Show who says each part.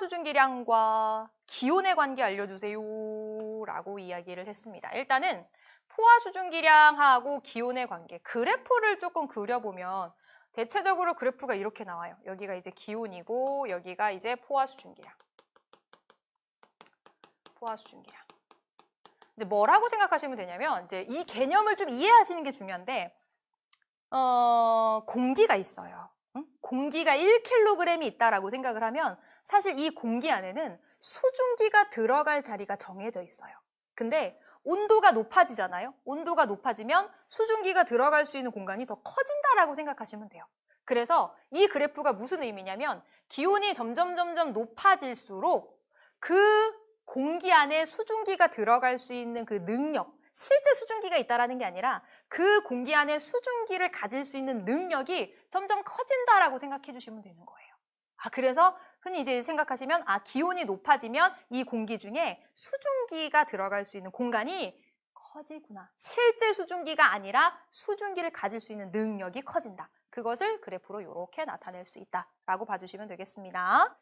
Speaker 1: 수증기량과 기온의 관계 알려주세요 라고 이야기를 했습니다. 일단은 포화 수증기량하고 기온의 관계 그래프를 조금 그려보면 대체적으로 그래프가 이렇게 나와요. 여기가 이제 기온이고 여기가 이제 포화 수증기량. 포화 수증기량. 이제 뭐라고 생각하시면 되냐면 이제 이 개념을 좀 이해하시는 게 중요한데 어, 공기가 있어요. 응? 공기가 1kg이 있다라고 생각을 하면 사실 이 공기 안에는 수증기가 들어갈 자리가 정해져 있어요. 근데 온도가 높아지잖아요. 온도가 높아지면 수증기가 들어갈 수 있는 공간이 더 커진다라고 생각하시면 돼요. 그래서 이 그래프가 무슨 의미냐면 기온이 점점 점점 높아질수록 그 공기 안에 수증기가 들어갈 수 있는 그 능력, 실제 수증기가 있다라는 게 아니라 그 공기 안에 수증기를 가질 수 있는 능력이 점점 커진다라고 생각해 주시면 되는 거예요. 아, 그래서 흔히 이제 생각하시면 아, 기온이 높아지면 이 공기 중에 수증기가 들어갈 수 있는 공간이 커지구나. 실제 수증기가 아니라 수증기를 가질 수 있는 능력이 커진다. 그것을 그래프로 이렇게 나타낼 수 있다라고 봐주시면 되겠습니다.